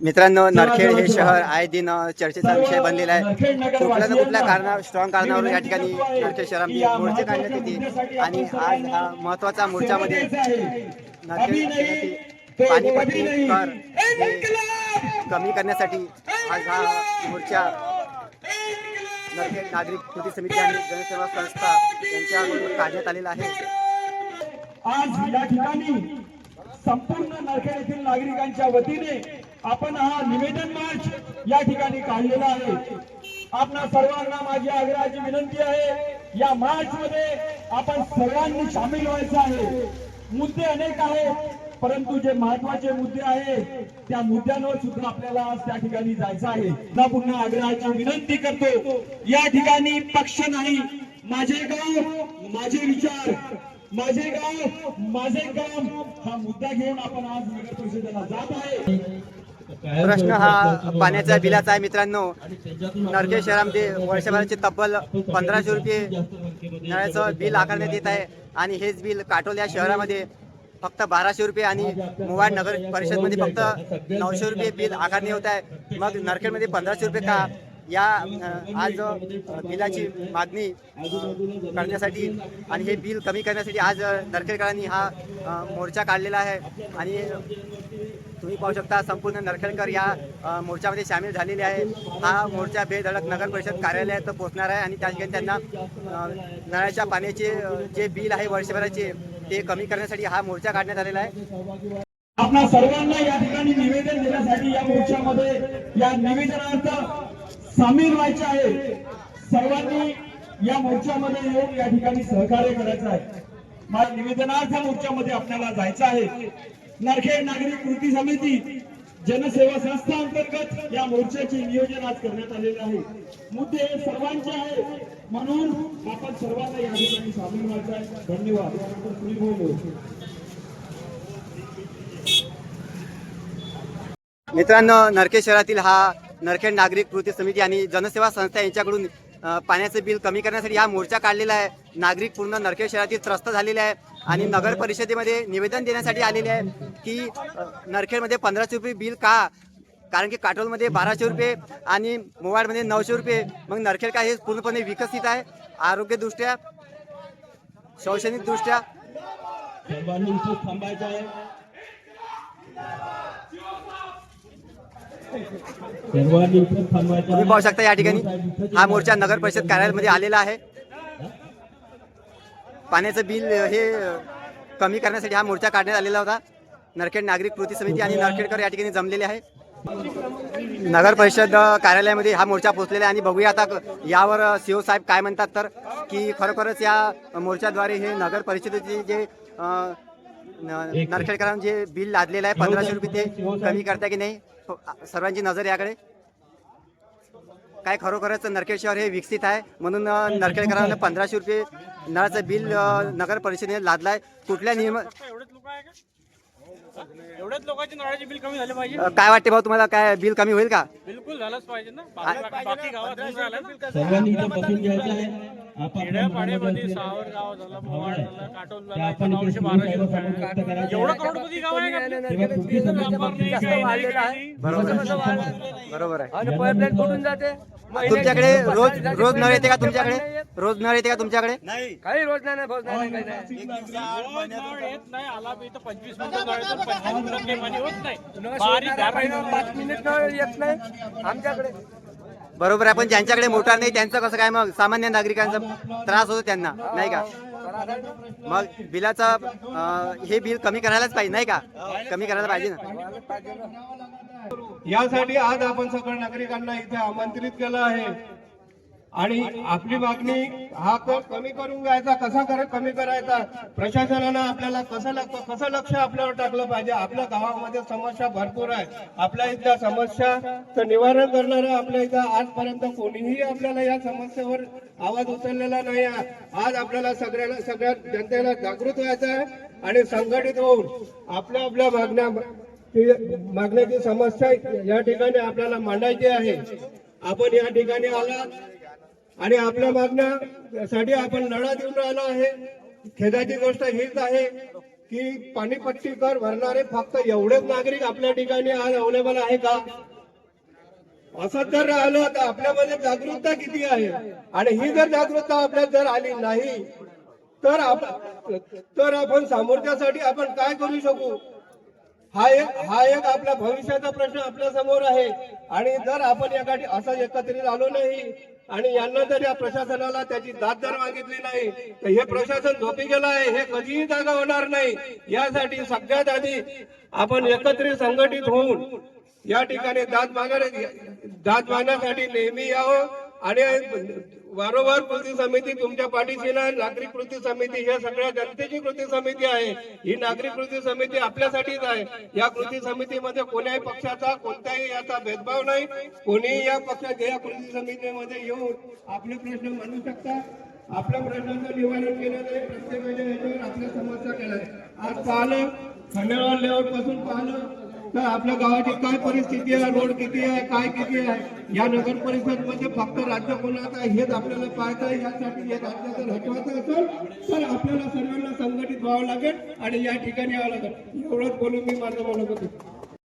मित्रांनो नरखेड हे शहर आय दिन चर्चेचा विषय बनलेला आहे. कुठल्या ना कुठल्या कारणावर स्ट्रॉंग कारणावरून या ठिकाणी नरखेड शहरामध्ये मोर्चे काढण्यात येते. आणि आज हा महत्त्वाचा मोर्चामध्ये कर हे कमी करण्यासाठी आज हा मोर्चा नरखेड नागरिक कृती समिती आणि जनसेवा संस्था यांच्याकडून काढण्यात आलेला आहे. आज या ठिकाणी संपूर्ण नरखेड येथील नागरिकांच्या वतीने आपण हा निवेदन मार्च या ठिकाणी काढलेला आहे. आपणा सर्वांना माझी आग्रहाची विनंती आहे या मार्च मध्ये आपण सर्वांनी सामील व्हायचं आहे. मुद्दे अनेक आहेत परंतु जे महत्त्वाचे मुद्दे आहेत त्या मुद्द्यांवर सुद्धा आपल्याला आज त्या ठिकाणी जायचं आहे. पुन्हा पुन्हा आग्रहाची विनंती करतो या ठिकाणी पक्ष नाही माझे गाव माझे विचार माझे गाव माझे काम हा मुद्दा घेऊन आपण आज नगर परिषदेला जात आहे. प्रश्न हा पाण्याच्या बिलाचा आहे मित्रांनो. नरखेड शहरामध्ये वर्षभराचे तब्बल पंधराशे रुपये नळाचं बिल आकारण्यात येत आहे. आणि हेच बिल काटोल या शहरामध्ये फक्त बाराशे रुपये आणि मुवाड नगर परिषदमध्ये फक्त नऊशे रुपये बिल आकारणे होत आहे. मग नरखेडमध्ये पंधराशे रुपये का? या आज बिलाची मागणी करण्यासाठी आणि हे बिल कमी करण्यासाठी आज नरखेडकरांनी हा मोर्चा काढलेला आहे. आणि तुम्ही पाहू शकता संपूर्ण नरखेडकर या मोर्चामध्ये सामील झालेले आहे. हा मोर्चा बेधडक नगर परिषद कार्यालयात पोहोचणार आहे आणि त्या ठिकाणी त्यांना नळाच्या पाण्याचे जे बिल आहे वर्षभराचे ते कमी करण्यासाठी हा मोर्चा काढण्यात आलेला आहे. आपणा सर्वांना या ठिकाणी निवेदन देण्यासाठी या मोर्चामध्ये या निवेदनार्थ सामील व्हायचे आहे. सर्वांनी या मोर्चामध्ये येऊन या ठिकाणी सहकार्य करायचं आहे. माझ्या निवेदनार्थ मोर्चामध्ये आपल्याला जायचं आहे. नरखेड नागरिक कृती समिती जनसेवा संस्था अंतर्गत या मोर्चाचे नियोजन आज करण्यात आलेले आहे. मुद्दे सर्वांचे आहे म्हणून आपण सर्वांना या ठिकाणी सामील व्हायचं आहे. धन्यवाद. यानंतर श्री बोलू मित्रांनो नरखेड शहरातील हा नरखेड नागरिक कृती समिती आणि जनसेवा संस्था यांच्याकडून पाण्याचं बिल कमी करण्यासाठी हा मोर्चा काढलेला आहे. नागरिक पूर्ण नरखेड शहरातील त्रस्त झालेले आहे आणि नगर परिषदेमध्ये निवेदन देण्यासाठी आलेले आहे की नरखेडमध्ये पंधराशे रुपये बिल का? कारण की काटोलमध्ये बाराशे रुपये आणि मोवाडमध्ये नऊशे रुपये. मग नरखेड काय हे पूर्णपणे विकसित आहे? आरोग्यदृष्ट्या शैक्षणिकदृष्ट्या? थांबायचं आहे सर्वांनी इथं थांबायचं तुम्ही पाहू शकता या ठिकाणी. हा मोर्चा नगर परिषद कार्यालयामध्ये आलेला आहे. पाण्याचं बिल हे कमी करण्यासाठी हा मोर्चा काढण्यात आलेला होता. नरखेड नागरिक कृती समिती आणि नरखेडकर या ठिकाणी जमलेले आहे. नगर परिषद कार्यालयामध्ये हा मोर्चा पोहोचलेला आहे आणि बघूया आता यावर सीओ साहेब काय म्हणतात तर की खरोखरच या मोर्चाद्वारे हे नगर परिषदेचे जे नरखेडकरांना जे बिल लादलेलं आहे पंधराशे रुपये ते कमी करता की नाही? सर्वांची नजर याकडे. काय खरोखरच नरखेड शहर हे विकसित आहे म्हणून नरखेडकरांना पंधराशे रुपये नळाचं बिल नगर परिषदेने लादलाय. कुठल्या नियम आहे एवढेच लोकांचे नळाचे बिल कमी झाले पाहिजे. काय वाटते भाऊ तुम्हाला काय बिल कमी होईल का? बिलकुल झालंच पाहिजे ना. बाकी बाकी गावात खेड्यापाड्यामध्ये सावर गाव झालं मोवाड झालं काटोल झालं नऊशे बाराशे रुपये एवढं. करोडपती गाव आहे. बरोबर आहे. पाईपलाईन फुटून जाते. तुमच्याकडे रोज रोज नळ येते का तुमच्याकडे? रोज नळ येते. का तुमच्याकडे? काही रोज नाही रोज येत आला पंचवीस मिनिटं पाच मिनिट नळ येत नाही आमच्याकडे. बरोबर आहे पण ज्यांच्याकडे मोटार नाही त्यांचं कसं काय मग? सामान्य नागरिकांचा त्रास होतो त्यांना नाही का? मग बिलाचा हे बिल कमी करायलाच पाहिजे नाही का? कमी करायला पाहिजे ना. यासाठी आज आपण सगळ्या नागरिकांना इथे आमंत्रित केलं आहे. आणि आपली मागणी हा कर कमी करून घ्यायचा कसा कर कमी करायचा प्रशासनानं आपल्याला कसं लक्ष कसं लक्ष आपल्यावर टाकलं पाहिजे? आपल्या गावामध्ये समस्या भरपूर आहे. आपल्या इथल्या समस्याचं निवारण करणारं आपल्या इथं आजपर्यंत कोणीही आपल्याला या समस्येवर आवाज उचललेला नाही आहे. आज आपल्याला सगळ्याला सगळ्या जनतेला जागृत व्हायचं आहे आणि संघटित होऊन आपल्या आपल्या मागण्या मागण्याची समस्या या ठिकाणी आपल्याला मांडायची आहे. आपण या ठिकाणी आलात. आणि आपल्या मागण्यासाठी आपण लढा देऊन राहिलो आहे. खेदाची गोष्ट हीच आहे की पाणीपट्टी कर भरणारे फक्त एवढेच नागरिक आपल्या ठिकाणी आज अवेलेबल आहे का? असं जर राहिलं तर आपल्यामध्ये जागरूकता किती आहे? आणि ही जर जागरूकता आपल्यात जर आली नाही तर तर आपण सामोरच्यासाठी आपण काय करू शकू? हा एक हा एक आपल्या भविष्याचा प्रश्न आपल्यासमोर आहे. आणि जर आपण या गाठी असं एकत्रित आलो नाही आणि यांना जर या प्रशासनाला त्याची दाद जर मागितली नाही तर हे प्रशासन झोपी गेलं आहे हे कधीही जागा होणार नाही. यासाठी सगळ्यात आधी आपण एकत्रित संघटित होऊन या ठिकाणी दाद मागण्या दाद मागण्यासाठी नेहमी यावं. आणि वारंवार कृती समिती तुमच्या पाठीशी ना नागरिक कृती समिती ह्या सगळ्या जनतेची कृती समिती आहे. ही नागरिक कृती समिती आपल्यासाठीच आहे. या कृती समितीमध्ये कोण्याही पक्षाचा कोणताही याचा भेदभाव नाही. कोणीही या पक्षाच्या या कृती समितीमध्ये येऊन आपले प्रश्न मांडू शकता आपल्या प्रश्नाचं निवारण केलं नाही. प्रत्येकाच्या याच्यावर आपल्या समस्या केल्या आज पाहिलं खंडेराव लेआउटपासून पाहिलं तर आपल्या गावाची काय परिस्थिती आहे रोड किती आहे काय किती आहे? या नगर परिषदमध्ये फक्त राज्य कोणाचं आहे हेच आपल्याला पाहायचं आहे. यासाठी हे राज्य जर हटवायचं असेल तर आपल्याला सर्वांना संघटित व्हावं लागेल आणि या ठिकाणी यावं लागेल. एवढंच बोलून मी माझं बोलत होतो